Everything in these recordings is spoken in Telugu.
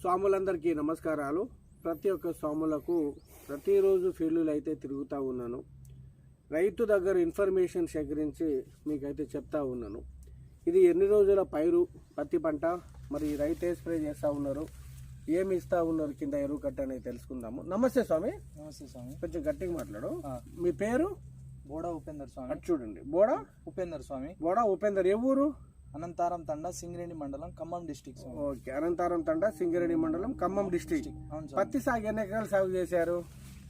స్వాములందరికీ నమస్కారాలు. ప్రతి ఒక్క స్వాములకు ప్రతిరోజు ఫీల్డ్లు అయితే తిరుగుతూ ఉన్నాను. రైతు దగ్గర ఇన్ఫర్మేషన్ సేకరించి మీకైతే చెప్తా ఉన్నాను. ఇది ఎన్ని రోజుల పైరు పత్తి పంట? మరి రైతు ఏ స్ప్రే చేస్తూ ఉన్నారు. ఏమి ఇస్తా ఉన్నారు కింద ఎరువు కట్ట అనేది తెలుసుకుందాము. నమస్తే స్వామి. నమస్తే స్వామి. కొంచెం గట్టిగా మాట్లాడు. మీ పేరు? బోడా ఉపేందర్ స్వామి. అటు చూడండి. బోడా? ఉపేందర్ స్వామి. బోడా ఉపేందర్. ఏ ఊరు? అనంతారం తండ సింగరేణి మండలం ఖమ్మం డిస్టిక్ ఓకే అనంతారం తండ సింగరేణి మండలం ఖమ్మం డిస్టిక్. అవును పత్తి సాగు ఎన్ని ఎకరాలు సాగు చేశారు?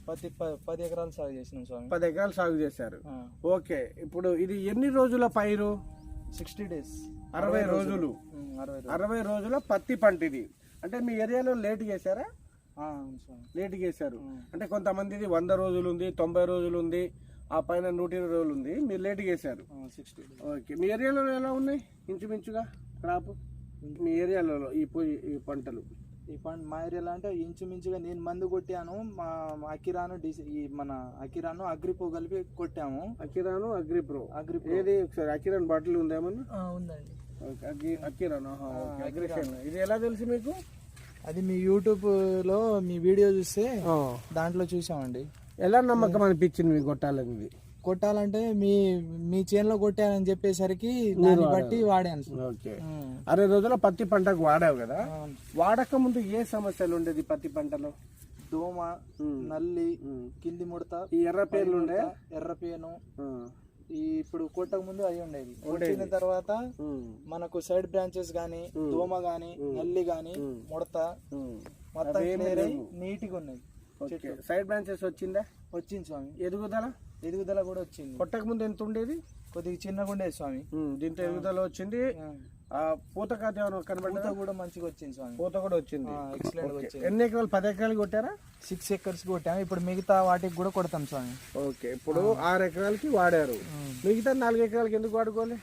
పది ప- పది ఎకరాలు సాగు చేసినాం స్వామి. పది ఎకరాలు సాగు చేశారు. ఓకే ఇప్పుడు ఇది ఎన్ని రోజుల పైరు? Sixty days. అరవై రోజులు. అరవై రోజులు. అరవై రోజుల పత్తి పంట ఇది. అంటే మీ ఏరియాలో లేట్ చేశారా? ఆ, అవును స్వామి లేట్ చేశారు. ఉమ్. అంటే కొంతమందిది వంద రోజులు ఉంది తొంభై రోజులు ఉంది ఆ పైన నూట ఇరవై రోజులు ఉంది. మీరు లేట్ చేశారు. Sixty days okay. మీ ఏరియాలో ఎలా ఉన్నాయి? ఇంచుమించుగా క్రాప్? మీ ఏరియాలో ఈ పొయ్యి ఈ పంటలు. ఈ పంట మా ఏరియాలో అంటే ఇంచుమించుగా నేను మందు కొట్టాను. మా అకిరాను డిసి ఈ మన అకిరాను అగ్రిపో కలిపి కొట్టాము. అకిరాను అగ్రిప్రో. అగ్రిపో ఏది? ఒకసారి అకిరాన్ బాటిల్ ఉందేమన్నా ఉందండి. ఓకే. అకిరాన్. అగ్రిషన్ ఇది ఎలా తెలుసు మీకు? అది మీ యూట్యూబ్లో మీ వీడియో చూస్తే దాంట్లో చూసామండి. ఎలా నమ్మకం అనిపించింది మీకు కొట్టాలని ఇది కొట్టాలంటే మీ మీ చేనులో కొట్టానని చెప్పేసరికి దాన్ని బట్టి వాడాను. Okay um. అరవై రోజుల పత్తి పంటకు వాడావు కదా. వాడక ముందు ఏ సమస్యలు ఉండేది పత్తి పంటలో దోమ. నల్లి. కింది ముడత ఈ ఎర్ర పేర్లు ఉండే ఎర్రపేను ఆ. ఈ ఇప్పుడు కొట్టక ముందు అయి ఉండేది కొట్టిన తర్వాత. మనకు సైడ్ బ్రాంచెస్ గానీ దోమ గానీ నల్లి గానీ ముడత. మొత్తం నీట్గా ఉన్నాయి సైడ్ బ్రాంచెస్ వచ్చిందా? వచ్చింది స్వామి. ఎదుగుదల? ఎదుగుదల కూడా వచ్చింది. కొట్టక ముందు ఎంత ఉండేది? కొద్దిగా చిన్నగా ఉండేది స్వామి. దీంతో ఎదుగుదల వచ్చింది. ఆ, పూత పూత కూడా మంచిగా వచ్చింది స్వామి. పూత కూడా వచ్చింది. Excellent okay. వచ్చింది. ఎన్ని ఎకరాలు? పది ఎకరాలు కొట్టారా? సిక్స్ ఎకర్స్ కొట్టాము. ఇప్పుడు మిగతా వాటికి కూడా కొడతాం స్వామి. ఓకే. ఇప్పుడు ఆరు ఎకరాలకి వాడారు. మిగతా నాలుగు ఎకరాలకి ఎందుకు వాడుకోవాలి?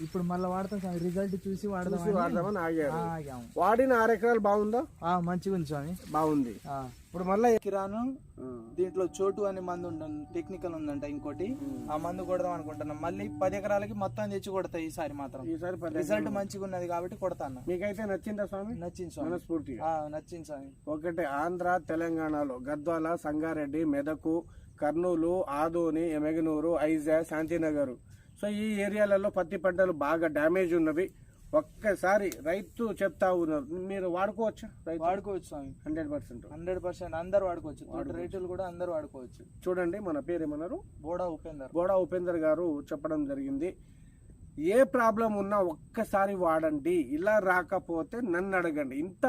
ఇప్పుడు మళ్ళీ వాడతాం స్వామి. రిజల్ట్ చూసి వాడదాం చూసి వాడదామని ఆగాము. వాడిన ఆరు ఎకరాలు బాగుందా? ఆ, మంచిగా ఉంది స్వామి. బాగుంది. ఆ. ఇప్పుడు మళ్ళీ కిరాను దీంట్లో చోటు అనే మందు ఉందండి టెక్నికల్ ఉందంట ఇంకోటి. ఆ మందు కొడదాం అనుకుంటున్నాం. మళ్ళీ పది ఎకరాలకి మొత్తం తెచ్చి కొడతాయి ఈసారి మాత్రం. ఈసారి రిజల్ట్ మంచిగా ఉన్నది కాబట్టి కొడతాను మీకైతే నచ్చిందా స్వామి? నచ్చింది స్వామి. మనస్ఫూర్తిగా. ఆ, నచ్చింది స్వామి. ఒకటి ఆంధ్ర తెలంగాణలో గద్వాల సంగారెడ్డి మెదకు కర్నూలు ఆదోని ఎమగనూరు ఐజా శాంతినగర్. సో ఈ ఏరియాలలో పత్తి పంటలు బాగా డ్యామేజ్ ఉన్నవి. ఒక్కసారి రైతు చెప్తా ఉన్నారు. మీరు వాడుకోవచ్చా రైతు? వాడుకోవచ్చు స్వామి. Hundred percent. హండ్రెడ్ పర్సెంట్ అందరు వాడుకోవచ్చు. రైతులు కూడా అందరు వాడుకోవచ్చు. చూడండి మన పేరు ఏమన్నారు బోడా ఉపేందర్. బోడా ఉపేందర్ గారు చెప్పడం జరిగింది. ఏ ప్రాబ్లం ఉన్నా ఒక్కసారి వాడండి. ఇలా రాకపోతే నన్ను అడగండి. ఇంత